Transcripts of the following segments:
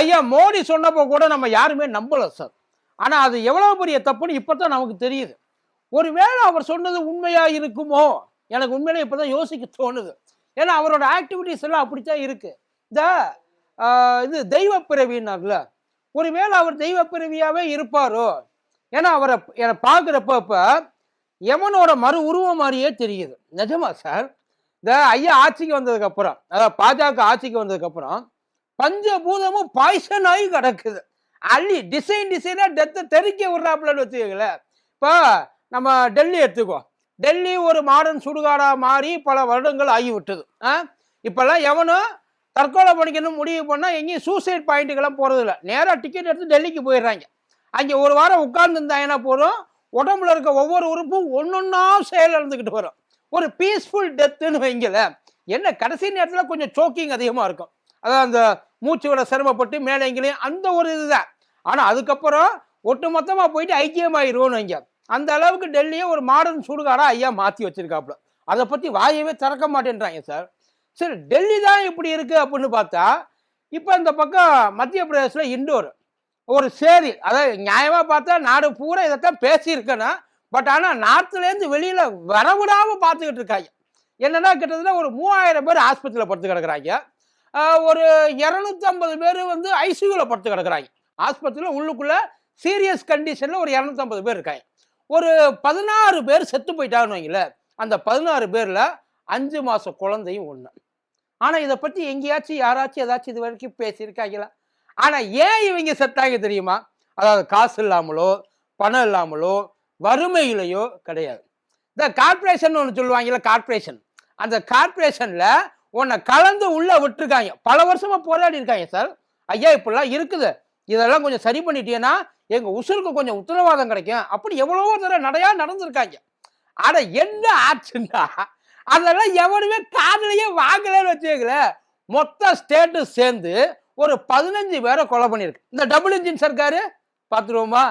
ஐயா மோடி சொன்னப்போ கூட நம்ம யாருமே நம்பலை சார். ஆனால் அது எவ்வளோ பெரிய தப்புன்னு இப்போ தான் நமக்கு தெரியுது. ஒருவேளை அவர் சொன்னது உண்மையாக இருக்குமோ? எனக்கு உண்மையிலே இப்பதான் யோசிக்க தோணுது. ஏன்னா அவரோட ஆக்டிவிட்டிஸ் எல்லாம் அப்படித்தான் இருக்குது இந்த இது தெய்வ பிறவின்னார்ல ஒருவேளை அவர் தெய்வ பிறவியாகவே இருப்பாரோ? ஏன்னா அவரை என்னை பார்க்குறப்ப இப்போ யமனோட மறு உருவம் மாதிரியே தெரியுது. நிஜமா சார்? இந்த ஐயா ஆட்சிக்கு வந்ததுக்கப்புறம் அதாவது பாஜக ஆட்சிக்கு வந்ததுக்கப்புறம் பஞ்சபூதமும் பாய்சன் ஆகி கிடக்குது. அள்ளி டிசைன் டிசைனாக டெத்தை தெறிக்க விடுறாப்புலன்னு வச்சுக்கோங்களேன். இப்போ நம்ம டெல்லி எடுத்துக்கோ. டெல்லி ஒரு மாடர்ன் சுடுகாடாக மாறி பல வருடங்கள் ஆகிவிட்டது. ஆ? இப்போல்லாம் எவனும் தற்கொலை பண்ணிக்கணும் முடிவு பண்ணால் எங்கேயும் சூசைட் பாயிண்ட்டுக்கெல்லாம் போகிறது இல்லை நேராக டிக்கெட் எடுத்து டெல்லிக்கு போயிடுறாங்க. அங்கே ஒரு வாரம் உட்கார்ந்துருந்தாங்கன்னா போதும்? உடம்புல இருக்க ஒவ்வொரு உறுப்பும் ஒன்னொன்னா செயல் இழந்துக்கிட்டு வரும். ஒரு பீஸ்ஃபுல் டெத்துன்னு வைங்கள என்ன கடைசி நேரத்தில் கொஞ்சம் சோக்கிங் அதிகமாக இருக்கும். அதாவது அந்த மூச்சு விட சிரமப்பட்டு மேலே எங்கேயும் அந்த ஒரு இதுதான். ஆனால் அதுக்கப்புறம் ஒட்டு மொத்தமாக போயிட்டு ஐக்கியமாயிருவோம்னு இங்கே அந்த அளவுக்கு டெல்லியை ஒரு மாடர்ன் சுடுகாடாக ஐயா மாற்றி வச்சிருக்காப்புல. அதை பற்றி வாயவே திறக்க மாட்டேன்றாங்க சார் சரி டெல்லி தான் இப்படி இருக்குது அப்படின்னு பார்த்தா இப்போ இந்த பக்கம் மத்திய பிரதேசத்தில் இண்டோர். ஒரு சேரி அதாவது நியாயமாக பார்த்தா நாடு பூரா இதைத்தான் பேசியிருக்கேன்னா பட் ஆனால் நார்த்துலேருந்து வெளியில் வரவிடாமல் பார்த்துக்கிட்டு இருக்காங்க. என்னன்னா கிட்டத்தட்ட ஒரு மூவாயிரம் பேர் ஆஸ்பத்திரியில் படுத்து கிடக்குறாங்க. ஒரு இரநூத்தம்பது பேர் வந்து ஐசியூவில் படுத்து கிடக்குறாங்க. ஆஸ்பத்திரியில் உள்ளுக்குள்ளே சீரியஸ் கண்டிஷனில் ஒரு இரநூத்தம்பது பேர் இருக்காங்க. ஒரு பதினாறு பேர் செத்து போயிட்டாங்கன்னு வைங்களேன் அந்த பதினாறு பேரில் அஞ்சு மாதம் குழந்தையும் ஒன்று ஆனால் இதை பற்றி எங்கேயாச்சும் யாராச்சும் ஏதாச்சும் இது வரைக்கும் பேசியிருக்காங்களா? ஆனால் ஏன் இவங்க செத்தாங்க தெரியுமா? அதாவது காசு இல்லாமலோ பணம் இல்லாமலோ வறுமையிலையோ கிடையாது. இந்த கார்பரேஷன் ஒன்று சொல்லுவாங்கல்ல கார்பரேஷன் அந்த கார்பரேஷனில் உன்னை கலந்து உள்ள விட்டுருக்காங்க. பல வருஷமா போராடி இருக்காங்க சார் ஐயா இப்படிலாம் இருக்குது. இதெல்லாம் கொஞ்சம் சரி பண்ணிட்டீங்கன்னா எங்க உசுருக்கு கொஞ்சம் உத்தரவாதம் கிடைக்கும். அப்படி எவ்வளவோ தடவை நடையா நடந்திருக்காங்க. ஆனா என்ன ஆச்சுன்னா அதெல்லாம் எவனுமே காதலையே வாங்கலன்னு வச்சுக்கல மொத்த ஸ்டேட்டு சேர்ந்து ஒரு பதினஞ்சு பேரை கொலை பண்ணியிருக்கு. இந்த டபுள் இன்ஜின் சர்க்காரு பார்த்துருவோமா?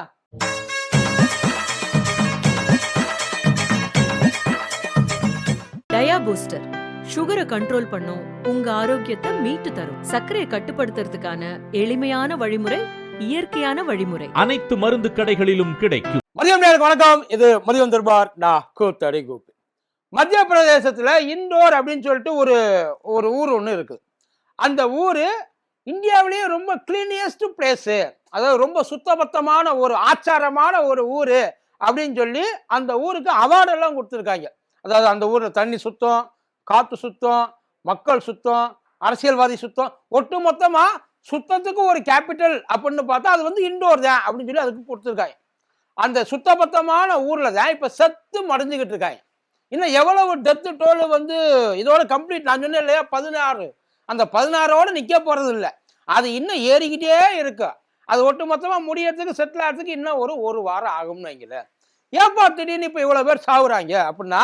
Dia Booster. சுகரை கண்ட்ரோல் பண்ணும். உங்க ஆரோக்கியத்தை மீட்டு தரும். சர்க்கரையை கட்டுப்படுத்துறதுக்கான எளிமையான வழிமுறை இயற்கையான வழிமுறை. அனைத்து மருந்து கடைகளிலும் கிடைக்கும். மதியம் வணக்கம். இது மதியம் தர்பார். நான் கூத்தடி கூப்பி மத்திய பிரதேசத்துல இண்டோர் அப்படின்னு சொல்லிட்டு ஒரு ஒரு ஊர் ஒன்று இருக்குது. அந்த ஊர் இந்தியாவிலேயே ரொம்ப கிளீனியஸ்ட் பிளேஸு அதாவது ரொம்ப சுத்தபத்தமான ஒரு ஆச்சாரமான ஒரு ஊர் அப்படின்னு சொல்லி அந்த ஊருக்கு அவார்டெல்லாம் கொடுத்துருக்காங்க. அதாவது அந்த ஊரில் தண்ணி சுத்தம் காற்று சுத்தம் மக்கள் சுத்தம் அரசியல்வாதி சுத்தம். ஒட்டு மொத்தமாக சுத்தத்துக்கு ஒரு கேபிட்டல் அப்படின்னு பார்த்தா அது வந்து இண்டோர் தான் அப்படின்னு சொல்லி அதுக்கு கொடுத்துருக்காங்க. அந்த சுத்தபத்தமான ஊரில் தான் இப்போ செத்து மடைஞ்சிக்கிட்டு இருக்காங்க. இன்னும் எவ்வளவு டெத்து டோல் வந்து இதோட கம்ப்ளீட் நான் சொன்னேன் இல்லையா பதினாறு. அந்த பதினாறோட நிற்க போகிறது இல்லை. அது இன்னும் ஏறிக்கிட்டே இருக்கு. அது ஒட்டு மொத்தமாக முடியறதுக்கு செட்டில் ஆகிறதுக்கு இன்னும் ஒரு ஒரு வாரம் ஆகும்னு வைங்களேன். ஏப்பா திடீர்னு இப்போ இவ்வளோ பேர் சாகுறாங்க அப்படின்னா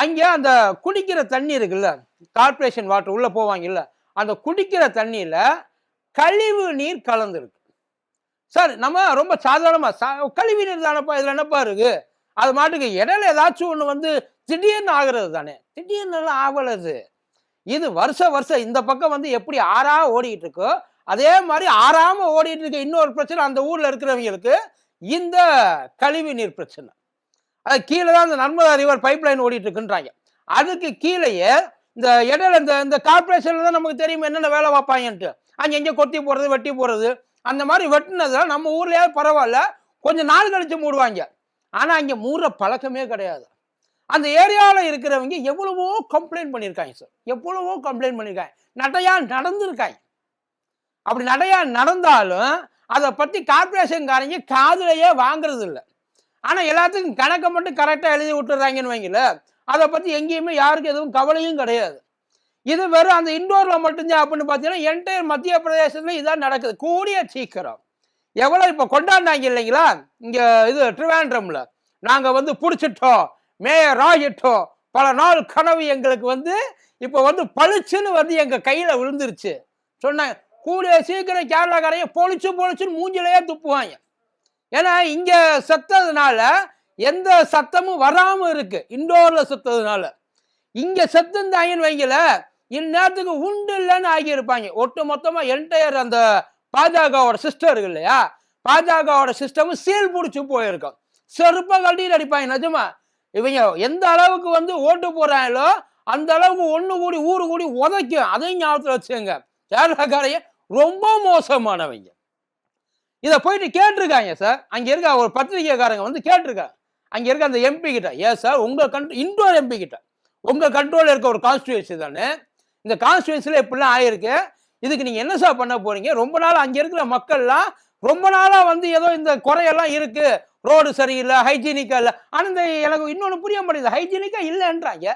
அங்கே அந்த குடிக்கிற தண்ணி இருக்குல்ல கார்பரேஷன் வாட்டர் உள்ளே போவாங்கல்ல அந்த குடிக்கிற தண்ணியில் கழிவு நீர் கலந்துருக்கு. சார் நம்ம ரொம்ப சாதாரணமாக சா கழிவு நீர் தானப்பா இதில் என்னப்பா இருக்குது அது மாட்டுக்கு இடையில ஏதாச்சும் ஒன்று வந்து திடீர்னு ஆகுறது தானே. திடீர்னு எல்லாம் ஆகலது. இது வருஷ வருஷம் இந்த பக்கம் வந்து எப்படி ஆறா ஓடிக்கிட்டு இருக்கோ அதே மாதிரி ஆறாமல் ஓடிட்டு இருக்க இன்னொரு பிரச்சனை அந்த ஊரில் இருக்கிறவங்களுக்கு இந்த கழிவு நீர் பிரச்சனை. அது கீழே தான் இந்த நர்மதா ரிவர் பைப் லைன் ஓடிட்டு இருக்குன்றாங்க அதுக்கு கீழேயே இந்த இடையில இந்த இந்த கார்பரேஷன்ல தான் நமக்கு தெரியும் என்னென்ன வேலை பார்ப்பாங்கன்ட்டு. அங்கே எங்கே கொத்தி போடுறது வெட்டி போடுறது. அந்த மாதிரி வெட்டினதுல நம்ம ஊர்லயாவது பரவாயில்ல கொஞ்சம் நாள் கழிச்சு மூடுவாங்க. ஆனால் அங்கே மூடுற பழக்கமே கிடையாது. அந்த ஏரியாவில் இருக்கிறவங்க எவ்வளவோ கம்ப்ளைண்ட் பண்ணியிருக்காங்க சார் எவ்வளவோ கம்ப்ளைண்ட் பண்ணியிருக்காங்க. நடையா நடந்திருக்காங்க. அப்படி நடையா நடந்தாலும் அதை பற்றி கார்பரேஷன்காரங்க காதலையே வாங்குறது இல்லை ஆனால் எல்லாத்துக்கும் கணக்கை மட்டும் கரெக்டாக எழுதி விட்டுறாங்கன்னு வைங்கள அதை பற்றி எங்கேயுமே யாருக்கும் எதுவும் கவலையும் கிடையாது. இது வெறும் அந்த இண்டோரில் மட்டும்தான் அப்படின்னு பார்த்தீங்கன்னா என்டையர் மத்திய பிரதேசத்தில் இதான் நடக்குது. கூடிய சீக்கிரம். எவ்வளோ இப்போ கொண்டாடினாங்க இல்லைங்களா? இங்கே இது ட்ரிவாண்ட்ரமில் நாங்கள் வந்து பிடிச்சிட்டோம் மேயர் ஆகிட்டோம். பல நாள் கனவு எங்களுக்கு வந்து இப்போ வந்து பளிச்சுன்னு வந்து எங்கள் கையில் விழுந்துருச்சு. சொன்னாங்க கூடிய சீக்கிரம் கேரளாக்காரைய பொழிச்சு பொழிச்சுன்னு மூஞ்சிலேயே துப்புவாங்க. ஏன்னா இங்க செத்ததுனால எந்த சத்தமும் வராம இருக்கு. இண்டோர்ல செத்ததுனால. இங்க செத்துந்தாங்கன்னு வைங்கல இந்நேரத்துக்கு உண்டு இல்லைன்னு ஆகியிருப்பாங்க. ஒட்டு மொத்தமா என்டையர் அந்த பாஜகவோட சிஸ்டம் இருக்கு இல்லையா? பாஜகவோட சிஸ்டமும் சீல் பிடிச்சி போயிருக்கும். செருப்பா கட்டியில் அடிப்பாங்க நிஜமா. இவங்க எந்த அளவுக்கு வந்து ஓட்டு போறாங்களோ அந்த அளவுக்கு ஒண்ணு கூடி ஊரு கூடி உதைக்கும். அதையும் ஞாபகத்தில் வச்சுங்க கேரளாக்காரைய ரொம்ப மோசமானவங்க. இதை போயிட்டு கேட்டிருக்காங்க சார். அங்கே இருக்க ஒரு பத்திரிகைக்காரங்க வந்து கேட்டிருக்காங்க. அங்கே இருக்க அந்த எம்பி கிட்ட ஏ சார் உங்கள் கண்ட் இண்டோர் எம்பி கிட்ட உங்கள் கண்ட்ரோலில் இருக்க ஒரு கான்ஸ்டியூன்சி தானே? இந்த கான்ஸ்டியூன்சில இப்படிலாம் ஆயிருக்கு. இதுக்கு நீங்கள் என்ன சார் பண்ண போகிறீங்க ரொம்ப நாள் அங்கே இருக்கிற மக்கள்லாம் ரொம்ப நாளாக வந்து ஏதோ இந்த குறையெல்லாம் இருக்குது ரோடு சரியில்லை ஹைஜீனிக்காக இல்லை. ஆனால் இந்த எனக்கு இன்னொன்று புரிய மாட்டேங்குது. ஹைஜீனிக்காக இல்லைன்றாங்க.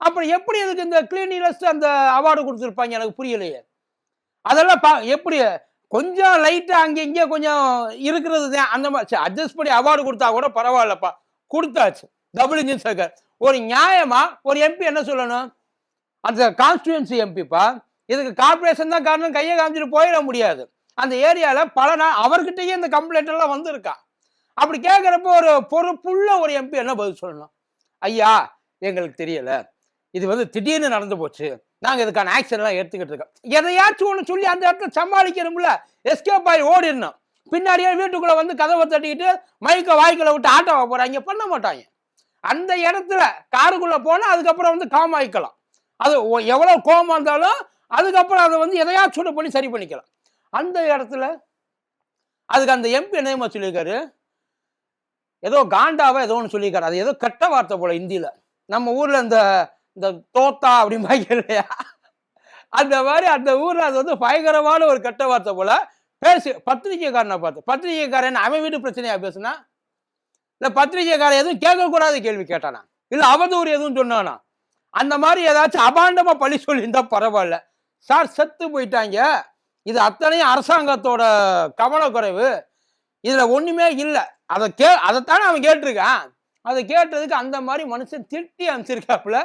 அப்புறம் எப்படி இதுக்கு இந்த கிளீனினஸ் அந்த அவார்டு கொடுத்துருப்பாங்க எனக்கு புரியலையே. அதெல்லாம் பா எப்படி கொஞ்சம் லைட்டாக அங்கே இங்கே கொஞ்சம் இருக்கிறது தான். அந்த மாதிரி அட்ஜஸ்ட் பண்ணி அவார்டு கொடுத்தா கூட பரவாயில்லப்பா. கொடுத்தாச்சு. டபுள் இன்ஜின் சர்க்கர் ஒரு நியாயமாக ஒரு எம்பி என்ன சொல்லணும்? அந்த கான்ஸ்டியூன்சி எம்பிப்பா இதுக்கு கார்பரேஷன் தான் காரணம் கையை காமிச்சிட்டு போயிட முடியாது. அந்த ஏரியாவில் பல நாள் அவர்கிட்டயே இந்த கம்ப்ளைண்ட் எல்லாம் வந்திருக்கா. அப்படி கேட்குறப்போ ஒரு பொறுப்புள்ள ஒரு எம்பி என்ன பதில் சொல்லணும்? ஐயா எங்களுக்கு தெரியல. இது வந்து திடீர்னு நடந்து போச்சு. நாங்கள் இதுக்கான ஆக்ஷன் எல்லாம் எடுத்துக்கிட்டு இருக்கோம். எதையாச்சும் ஒன்று சொல்லி அந்த இடத்துல சமாளிக்கணும்ல. எஸ்கேப் ஆகி ஓடிடணும். பின்னாடியே வீட்டுக்குள்ளே வந்து கதவை தட்டிக்கிட்டு மைக்கை வாய்க்குள்ள விட்டு ஆட்டோவை போகிறாங்க பண்ண மாட்டாங்க. அந்த இடத்துல காருக்குள்ளே போனால் அதுக்கப்புறம் வந்து காம் ஆயிக்கலாம். அது ஒ- கோபம் கோவமா இருந்தாலும் அதுக்கப்புறம் அதை வந்து எதையாச்சும் ஒண்ணு பண்ணி சரி பண்ணிக்கலாம். அந்த இடத்துல அதுக்கு அந்த எம்பி என்ன சொல்லியிருக்காரு? ஏதோ காண்டாவா ஏதோ ஒன்று சொல்லியிருக்காரு. அது ஏதோ கெட்ட வார்த்தை போல் இந்தியில். நம்ம ஊரில் இந்த இந்த தோத்தா அப்படிம்பாங்க இல்லையா? அந்த மாதிரி அந்த ஊரில் அது வந்து பயங்கரமான ஒரு கெட்ட வார்த்தை போல பேசி பத்திரிக்கைக்காரனை பார்த்து பத்திரிக்கைக்காரன் அவன் வீட்டு பிரச்சனையா பேசுனா? இல்லை பத்திரிக்கைக்காரன் எதுவும் கேட்கக்கூடாத கேள்வி கேட்டானா? இல்லை அவதூறு எதுவும் சொன்னானா? அந்த மாதிரி ஏதாச்சும் அபாண்டமாக பழி சொல்லியிருந்தா பரவாயில்ல. சார் செத்து போயிட்டாங்க. இது அத்தனையும் அரசாங்கத்தோட கவனக்குறைவு. இதில் ஒன்றுமே இல்லை. அதை கே அதைத்தானே அவன் கேட்டிருக்கான். அதை கேட்டதுக்கு அந்த மாதிரி மனுஷன் திட்டி அனுப்பிச்சிருக்காப்புல.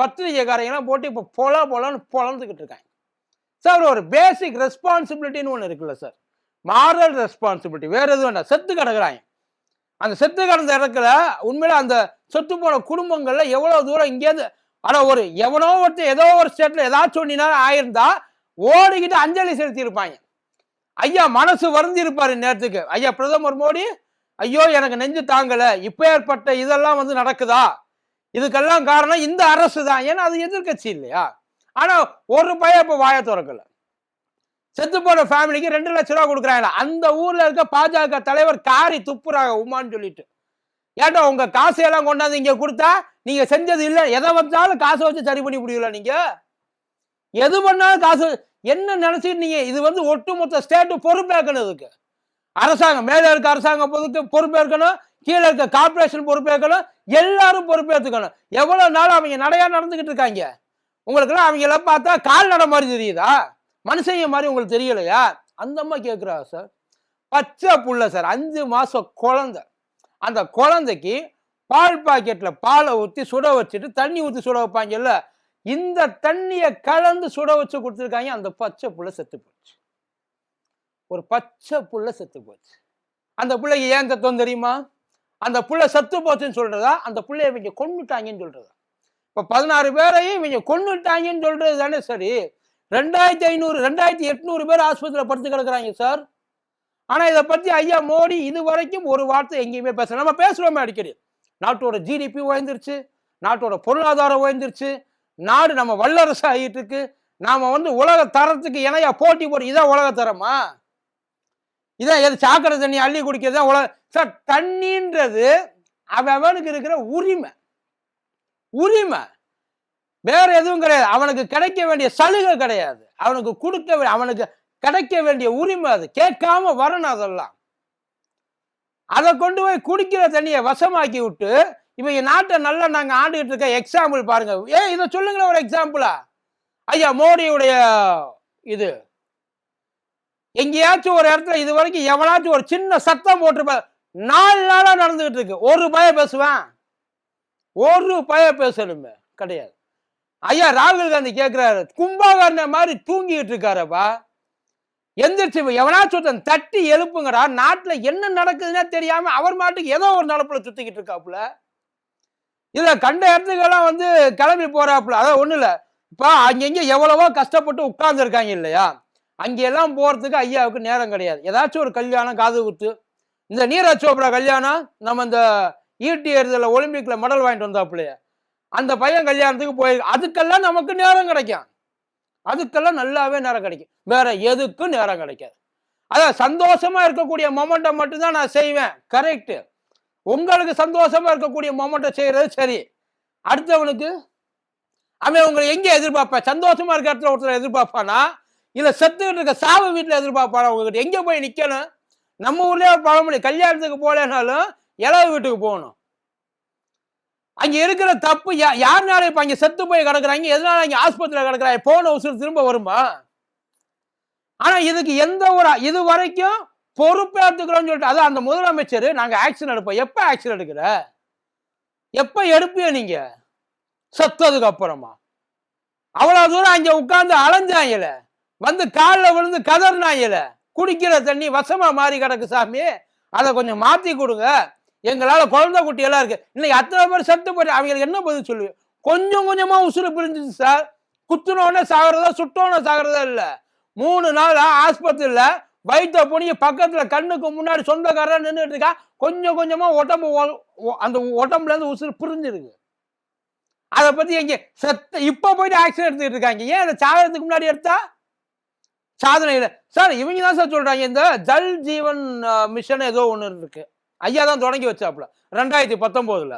பத்திரிகைக்காரங்களாம் போட்டு இப்போ பொல பொலன்னு பொலந்துக்கிட்டு இருக்காங்க. சார் ஒரு பேசிக் ரெஸ்பான்சிபிலிட்டின்னு ஒன்று இருக்குல்ல சார். மாரல் ரெஸ்பான்சிபிலிட்டி வேறு எதுவும் வேண்டாம். செத்து கிடக்குறாங்க. அந்த செத்து கிடந்த இடத்துல உண்மையில அந்த செத்து போன குடும்பங்களில் எவ்வளோ தூரம் இங்கேருந்து ஆனால் ஒரு எவனோ ஒருத்தர் ஏதோ ஒரு ஸ்டேட்டில் ஏதாச்சும் ஒன்று ஆயிருந்தா ஓடிக்கிட்டு அஞ்சலி செலுத்தியிருப்பாங்க. ஐயா மனசு வருந்திருப்பார் நேரத்துக்கு. ஐயா பிரதமர் மோடி ஐயோ எனக்கு நெஞ்சு தாங்கலை. இப்போ ஏற்பட்ட இதெல்லாம் வந்து நடக்குதா? இதுக்கெல்லாம் காரணம் இந்த அரசு தான். ஏன்னா அது எதிர்க்கட்சி இல்லையா? ஆனால் ஒரு பையன் இப்போ வாய திறக்கல. செத்து போன ஃபேமிலிக்கு ரெண்டு லட்ச ரூபா கொடுக்குறாங்க அந்த ஊர்ல இருக்க பாஜக தலைவர் காரி துப்புறாங்க உமான்னு சொல்லிட்டு. ஏட்டா உங்க காசையெல்லாம் கொண்டாந்து இங்க கொடுத்தா நீங்க செஞ்சது இல்லை? எதை வச்சாலும் காசை வச்சு சரி பண்ணி முடியல நீங்க? எது பண்ணாலும் காசு என்ன நினைச்சிட்டு நீங்க? இது வந்து ஒட்டுமொத்த ஸ்டேட்டு பொறுப்பேற்கணும் இதுக்கு. அரசாங்கம் மேல இருக்க அரசாங்கம் பொதுக்கு பொறுப்பேற்கணும். கீழே இருக்க கார்பரேஷன் பொறுப்பேற்கணும் எல்லாரும் பொறுப்பேற்றுக்கணும் எவ்வளோ நாள் அவங்க நடையா நடந்துக்கிட்டு இருக்காங்க? உங்களுக்கெல்லாம் அவங்க பார்த்தா கால் நட மாதிரி தெரியுதா? மனுஷங்க மாதிரி உங்களுக்கு தெரியலையா? அந்த அம்மா கேட்குறா சார் பச்சை புள்ள சார் அஞ்சு மாதம் குழந்தை. அந்த குழந்தைக்கு பால் பாக்கெட்டில் பாலை ஊற்றி சுட வச்சுட்டு தண்ணி ஊற்றி சுட வைப்பாங்கல்ல இந்த தண்ணியை கலந்து சுட வச்சு கொடுத்துருக்காங்க அந்த பச்சை புள்ள செத்து போச்சு. ஒரு பச்சை புள்ள செத்து போச்சு. அந்த பிள்ளைக்கு ஏன் தத்துவம் தெரியுமா? அந்த புள்ள செத்து போச்சுன்னு சொல்றதா? அந்த பிள்ளைய இவங்க கொண்டுட்டாங்கன்னு சொல்றதா? இப்ப பதினாறு பேரையும் இவங்க கொண்டுட்டாங்கன்னு சொல்றது தானே சரி. ரெண்டாயிரத்தி ஐநூறு ரெண்டாயிரத்தி எட்நூறு பேர் ஆஸ்பத்திரியில் படுத்து கிடக்குறாங்க சார். ஆனா இதை பத்தி ஐயா மோடி இது வரைக்கும் ஒரு வார்த்தை எங்கேயுமே பேசல. நம்ம பேசுறோமே அடிக்கடி. நாட்டோட ஜிடிபி உயர்ந்துருச்சு நாட்டோட பொருளாதாரம் உயர்ந்துருச்சு நாடு நம்ம வல்லரசு ஆகிட்டு இருக்கு. நாம வந்து உலக தரத்துக்கு இணையா போட்டி போட்டு இதான் உலக தரமா? இதான் எது சாக்கடை தண்ணி அள்ளி குடிக்கிறது? தான் உலக சார் தண்ணின்றது அவனுக்கு இருக்கிற உரிமை. உரிமை. வேற எதுவும் கிடையாது. அவனுக்கு கிடைக்க வேண்டிய சலுகை கிடையாது. அவனுக்கு கொடுக்க அவனுக்கு கிடைக்க வேண்டிய உரிமை அது. கேட்காம வரணும் அதெல்லாம். அதை கொண்டு போய் குடிக்கிற தண்ணியை வசமாக்கி விட்டு இவங்க நாட்டை நல்லா நாங்கள் ஆண்டுகிட்டு இருக்க எக்ஸாம்பிள் பாருங்க. ஏ இதை சொல்லுங்களேன் ஒரு எக்ஸாம்பிளா ஐயா மோடியுடைய இது. எங்கேயாச்சும் ஒரு இடத்துல இது வரைக்கும் எவனாச்சும் ஒரு சின்ன சத்தம் போட்டிருப்ப நாலு நாளா நடந்துகிட்டு இருக்கு. ஒரு பய பேசுவேன். ஒரு பய பேசணுமே கிடையாது. ஐயா ராகுல் காந்தி கேட்கிறாரு கும்பகர்ண மாதிரி தூங்கிட்டு இருக்காரப்பா. எந்திரிச்சு எவனாச்சும் ஒருத்தன் தட்டி எழுப்புங்கடா நாட்டுல என்ன நடக்குதுன்னே தெரியாம அவர் மாட்டுக்கு ஏதோ ஒரு நடப்புல சுத்திக்கிட்டு இருக்காப்புல. இதுல கண்ட இடத்துக்கெல்லாம் வந்து கிளம்பி போறாப்புல. அதான் ஒண்ணு இல்ல இப்ப அங்கங்க எவ்வளவோ கஷ்டப்பட்டு உட்கார்ந்து இருக்காங்க இல்லையா? அங்கெல்லாம் போகிறதுக்கு ஐயாவுக்கு நேரம் கிடையாது. ஏதாச்சும் ஒரு கல்யாணம் காது குத்து. இந்த நீரஜ் சோப்ரா கல்யாணம் நம்ம இந்த ஈட்டி எறிதலில் ஒலிம்பிக்கில் மெடல் வாங்கிட்டு வந்தாப்புலையே. அந்த பையன் கல்யாணத்துக்கு போய் அதுக்கெல்லாம் நமக்கு நேரம் கிடைக்கும். அதுக்கெல்லாம் நல்லாவே நேரம் கிடைக்கும். வேற எதுக்கும் நேரம் கிடைக்காது. அதான் சந்தோஷமா இருக்கக்கூடிய மொமெண்ட்டை மட்டும்தான் நான் செய்வேன். கரெக்டு உங்களுக்கு சந்தோஷமா இருக்கக்கூடிய மொமெண்ட்டை செய்யறது சரி. அடுத்தவனுக்கு அவன் உங்களை எங்கே எதிர்பார்ப்பேன் சந்தோஷமா இருக்க இடத்துல ஒருத்தர் எதிர்பார்ப்பானா? இல்ல செத்துக்கிட்டு இருக்க சாவு வீட்டுல எதிர்பார்ப்பாரா உங்ககிட்ட? எங்க போய் நிக்கணும்? நம்ம ஊர்லயே ஒரு பழமொழி கல்யாணத்துக்கு போலேனாலும் இளவு வீட்டுக்கு போகணும். அங்க இருக்கிற தப்பு யா யாருனால இப்ப அங்க செத்து போய் கிடக்குறாங்க? எதனால அங்க ஆஸ்பத்திரியில கிடக்குறாங்க? போன உசுறு திரும்ப வருமா? ஆனா இதுக்கு எந்த ஒரு இது வரைக்கும் பொறுப்பேற்றுக்கிறோம்னு சொல்லிட்டு அதான் அந்த முதலமைச்சர் நாங்க ஆக்ஷன் எடுப்போம். எப்ப ஆக்ஷன் எடுக்கிற? எப்ப எடுப்பியோ நீங்க? செத்ததுக்கு அப்புறமா. அவ்வளவு தூரம் அங்க உட்கார்ந்து அலைஞ்சாங்கல வந்து காலில் விழுந்து கதறினாங்கல குடிக்கிற தண்ணி வசமா மாறி கிடக்கு சாமி. அதை கொஞ்சம் மாத்தி கொடுங்க. எங்களால் குழந்தை குட்டி எல்லாம் இருக்கு. இன்னைக்கு அத்தனை பேர் செத்து போய் அவங்களுக்கு என்ன பதில் சொல்லு கொஞ்சம் கொஞ்சமா உசுறு பிரிஞ்சிச்சு சார். குத்துனோடனே சாகிறதா சுட்டோன்னு சாகிறதா இல்லை. மூணு நாள் ஆஸ்பத்திரியில் வயிற்ற புனிய பக்கத்துல கண்ணுக்கு முன்னாடி சொந்தக்காரன் நின்றுட்டு இருக்கா. கொஞ்சம் கொஞ்சமா உடம்பு அந்த உடம்புல இருந்து உசுறு பிரிஞ்சிருக்கு. அதை பத்தி எங்க செத்த இப்ப போயிட்டு ஆக்சிடென்ட் எடுத்துக்கிட்டு இருக்காங்க. ஏன் அதை சாகிறதுக்கு முன்னாடி எடுத்தா? சாதனையில். சார் இவங்க தான் சார் சொல்கிறாங்க இந்த ஜல் ஜீவன் மிஷன் ஏதோ ஒன்று இருக்கு. ஐயா தான் தொடங்கி வச்சாப்புல ரெண்டாயிரத்தி பத்தொம்போதில்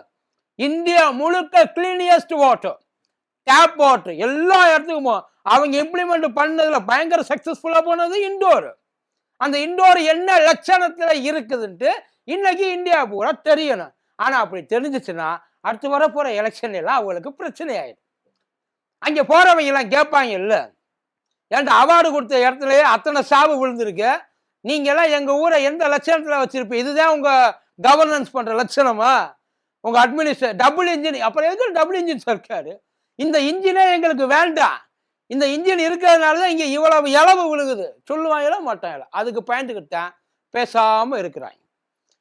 இந்தியா முழுக்க கிளீனியஸ்ட் வாட்டர் டேப் வாட்டர் எல்லா இடத்துக்கும் அவங்க இம்ப்ளிமெண்ட் பண்ணதில் பயங்கர சக்ஸஸ்ஃபுல்லாக போனது இண்டோர் அந்த இண்டோர் என்ன லட்சணத்தில் இருக்குதுன்ட்டு இன்னைக்கு இந்தியா பூரா தெரியணும். ஆனால் அப்படி தெரிஞ்சிச்சுன்னா அடுத்து வர எலெக்ஷன் எல்லாம் அவங்களுக்கு பிரச்சனை ஆயிடும் அங்கே போகிறவங்க எல்லாம் கேட்பாங்க இல்லை. ஏன்டா அவார்டு கொடுத்த இடத்துலயே அத்தனை சாவு விழுந்திருக்கு. நீங்க எங்கள் ஊரை எந்த லட்சணத்தில் வச்சுருப்பீங்க இதுதான் உங்கள் கவர்னன்ஸ் பண்ணுற லட்சணமா? உங்கள் அட்மினிஸ்ட்ரே டபுள் இன்ஜின் அப்புறம் எதுக்கு டபுள் இன்ஜின் சர்க்கார் இந்த இன்ஜினே எங்களுக்கு வேண்டாம். இந்த இன்ஜின் இருக்கிறதுனால தான் இங்கே இவ்வளவு இளவு விழுகுது. சொல்லுவாங்களா மாட்டாங்களா அதுக்கு பயந்துக்கிட்டேன் பேசாமல் இருக்கிறாங்க.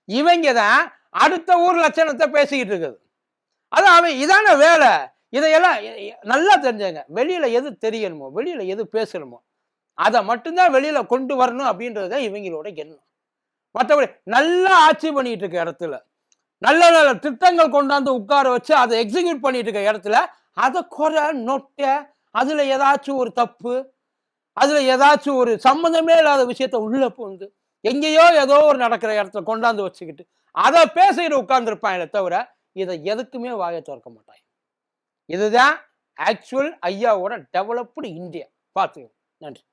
இவங்க தான் அடுத்த ஊர் லட்சணத்தை பேசிக்கிட்டு இருக்குது. அது அவன் இதான வேலை. இதையெல்லாம் நல்லா தெரிஞ்சுங்க. வெளியில் எது தெரியணுமோ வெளியில் எது பேசணுமோ அதை மட்டும்தான் வெளியில் கொண்டு வரணும் அப்படின்றது தான் இவங்களோட எண்ணம். மற்றபடி நல்லா ஆட்சி பண்ணிட்டு இருக்க இடத்துல நல்ல நல்ல திட்டங்கள் கொண்டாந்து உட்கார வச்சு அதை எக்ஸிக்யூட் பண்ணிட்டு இருக்க இடத்துல அதை குறை நொட்டை அதில் ஏதாச்சும் ஒரு தப்பு அதில் ஏதாச்சும் ஒரு சம்மந்தமே இல்லாத விஷயத்த உள்ளே புகுந்து எங்கேயோ ஏதோ ஒரு நடக்கிற இடத்துல கொண்டாந்து வச்சுக்கிட்டு அதை பேசிட்டு உட்கார்ந்துருப்பாங்களே தவிர இதை எதுக்குமே வாயை திறக்க மாட்டாங்க. இதுதான் ஆக்சுவல் ஐயாவோட டெவலப்டு இந்தியா. பார்த்துக்கோங்க. நன்றி.